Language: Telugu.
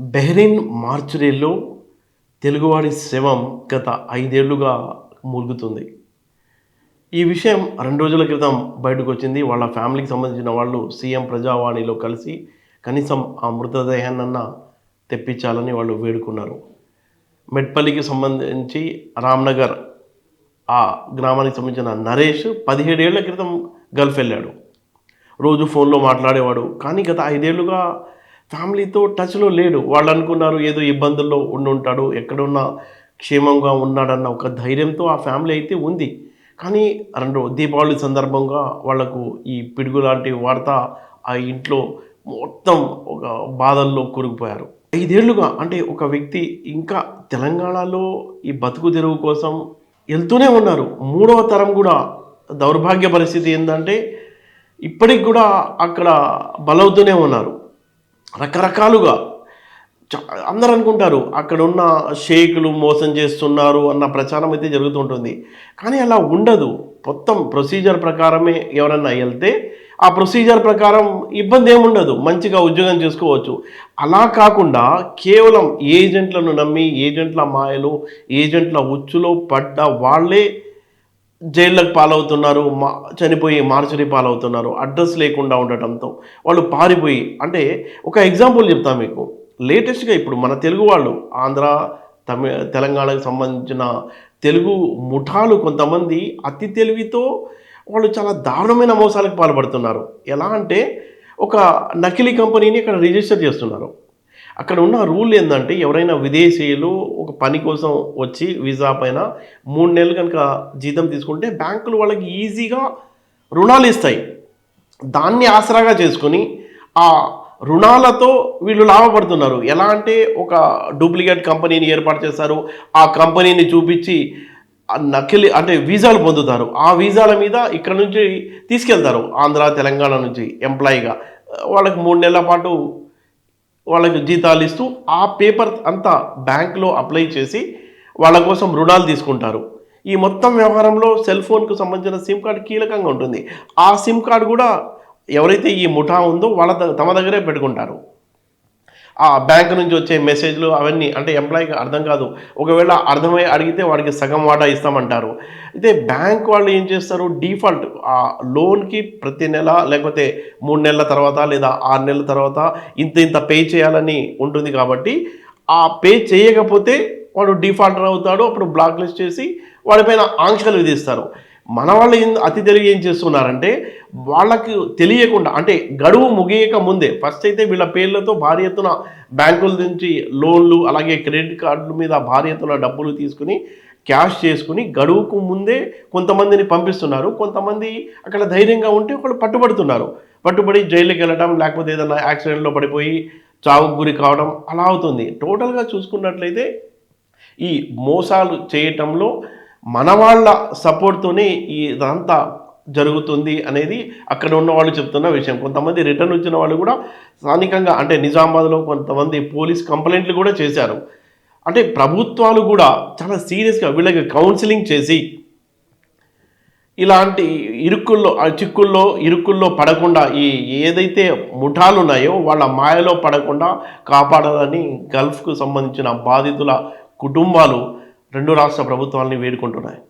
బెహ్రీన్ మార్చురీలో తెలుగువాడి శవం గత ఐదేళ్ళుగా మూలుగుతుంది ఈ విషయం రెండు రోజుల క్రితం బయటకు వచ్చింది వాళ్ళ ఫ్యామిలీకి సంబంధించిన వాళ్ళు సీఎం ప్రజావాణిలో కలిసి కనీసం ఆ మృతదేహాన్నన్నా తెప్పించాలని వాళ్ళు వేడుకున్నారు. మెట్పల్లికి సంబంధించి రామ్నగర్ ఆ గ్రామానికి సంబంధించిన నరేష్ పదిహేడేళ్ళ క్రితం గల్ఫ్ వెళ్ళాడు. రోజు ఫోన్లో మాట్లాడేవాడు. కానీ గత ఐదేళ్ళుగా ఫ్యామిలీతో టచ్లో లేడు. వాళ్ళు అనుకున్నారు ఏదో ఇబ్బందుల్లో ఉండి ఉంటాడు ఎక్కడున్నా క్షేమంగా ఉన్నాడన్న ఒక ధైర్యంతో ఆ ఫ్యామిలీ అయితే ఉంది. కానీ రెండు దీపావళి సందర్భంగా వాళ్ళకు ఈ పిడుగు లాంటి వార్త ఆ ఇంట్లో మొత్తం ఒక బాధల్లో కూరుకుపోయారు. ఐదేళ్ళుగా అంటే ఒక వ్యక్తి ఇంకా తెలంగాణలో ఈ బతుకు తెరువు కోసం వెళ్తూనే ఉన్నారు. మూడవ తరం కూడా దౌర్భాగ్య పరిస్థితి ఏంటంటే ఇప్పటికి కూడా అక్కడ బలవుతూనే ఉన్నారు. రకరకాలుగా చ- అందరూ అనుకుంటారు అక్కడ ఉన్న షేకులు మోసం చేస్తున్నారు అన్న ప్రచారం అయితే జరుగుతుంటుంది. కానీ అలా ఉండదు. మొత్తం ప్రొసీజర్ ప్రకారమే ఎవరన్నా వెళ్తే ఆ ప్రొసీజర్ ప్రకారం ఇబ్బంది ఏముండదు మంచిగా ఉద్యోగం చేసుకోవచ్చు. అలా కాకుండా కేవలం ఏజెంట్లను నమ్మి ఏజెంట్ల మాయలు ఏజెంట్ల ఉచ్చులో పడ్డ వాళ్ళే జైళ్ళకు పాలవుతున్నారు మా చనిపోయి మార్చరీ పాలవుతున్నారు అడ్రస్ లేకుండా ఉండటంతో వాళ్ళు పారిపోయి అంటే ఒక ఎగ్జాంపుల్ చెప్తా మీకు. లేటెస్ట్గా ఇప్పుడు మన తెలుగు వాళ్ళు ఆంధ్ర తమిళ తెలంగాణకు సంబంధించిన తెలుగు ముఠాలు కొంతమంది అతి తెలివితో వాళ్ళు చాలా దారుణమైన మోసాలకు పాల్పడుతున్నారు. ఎలా అంటే ఒక నకిలీ కంపెనీని ఇక్కడ రిజిస్టర్ చేస్తున్నారు. అక్కడ ఉన్న రూల్ ఏంటంటే ఎవరైనా విదేశీయులు ఒక పని కోసం వచ్చి వీసా పైన మూడు నెలలు కనుక జీతం తీసుకుంటే బ్యాంకులు వాళ్ళకి ఈజీగా రుణాలు ఇస్తాయి. దాన్ని ఆసరాగా చేసుకొని ఆ రుణాలతో వీళ్ళు లాభపడుతున్నారు. ఎలా అంటే ఒక డూప్లికేట్ కంపెనీని ఏర్పాటు చేస్తారు. ఆ కంపెనీని చూపించి నకిలీ అంటే వీసాలు పొందుతారు. ఆ వీసాల మీద ఇక్కడ నుంచి తీసుకెళ్తారు. ఆంధ్ర తెలంగాణ నుంచి ఎంప్లాయీగా. వాళ్ళకి మూడు నెలల పాటు వాళ్ళకి జీతాలు ఇస్తూ ఆ పేపర్ అంతా బ్యాంక్లో అప్లై చేసి వాళ్ళ కోసం రుణాలు తీసుకుంటారు. ఈ మొత్తం వ్యవహారంలో సెల్ ఫోన్కు సంబంధించిన సిమ్ కార్డు కీలకంగా ఉంటుంది. ఆ సిమ్ కార్డు కూడా ఎవరైతే ఈ ముఠా ఉందో వాళ్ళ తమ దగ్గరే పెట్టుకుంటారు. ఆ బ్యాంక్ నుంచి వచ్చే మెసేజ్లు అవన్నీ అంటే ఎంప్లాయీకి అర్థం కాదు. ఒకవేళ అర్థమై అడిగితే వాడికి సగం వాటా ఇస్తామంటారు. అయితే బ్యాంక్ వాళ్ళు ఏం చేస్తారు? డిఫాల్ట్ ఆ లోన్కి ప్రతి నెల లేకపోతే మూడు నెలల తర్వాత లేదా ఆరు నెలల తర్వాత ఇంత ఇంత పే చేయాలని ఉంటుంది కాబట్టి ఆ పే చేయకపోతే వాడు డిఫాల్టర్ అవుతాడు అప్పుడు బ్లాక్ లిస్ట్ చేసి వాడిపైన ఆంక్షలు విధిస్తారు. మన వాళ్ళు ఏం అతి తెలివి ఏం చేస్తున్నారంటే వాళ్ళకి తెలియకుండా అంటే గడువు ముగియక ముందే ఫస్ట్ అయితే వీళ్ళ పేర్లతో భారీ ఎత్తున బ్యాంకుల నుంచి లోన్లు అలాగే క్రెడిట్ కార్డుల మీద భారీ ఎత్తున డబ్బులు తీసుకుని క్యాష్ చేసుకుని గడువుకు ముందే కొంతమందిని పంపిస్తున్నారు. కొంతమంది అక్కడ ధైర్యంగా ఉంటే ఒకళ్ళు పట్టుబడుతున్నారు. పట్టుబడి జైలుకి వెళ్ళడం లేకపోతే ఏదైనా యాక్సిడెంట్లో పడిపోయి చావుకు గురి కావడం అలా అవుతుంది. టోటల్గా చూసుకున్నట్లయితే ఈ మోసాలు చేయటంలో మన వాళ్ళ సపోర్ట్తోనే ఇదంతా జరుగుతుంది అనేది అక్కడ ఉన్న వాళ్ళు చెప్తున్న విషయం. కొంతమంది రిటర్న్ వచ్చిన వాళ్ళు కూడా స్థానికంగా అంటే నిజామాబాద్లో కొంతమంది పోలీస్ కంప్లైంట్లు కూడా చేశారు. అంటే ప్రభుత్వాలు కూడా చాలా సీరియస్గా వీళ్ళకి కౌన్సిలింగ్ చేసి ఇలాంటి ఇరుక్కుల్లో ఆ చిక్కుల్లో ఇరుక్కుల్లో పడకుండా ఈ ఏదైతే ముఠాలు ఉన్నాయో వాళ్ళ మాయలో పడకుండా కాపాడాలని గల్ఫ్కు సంబంధించిన బాధితుల కుటుంబాలు రెండు రాష్ట్ర ప్రభుత్వాలని వేడుకుంటున్నాయి.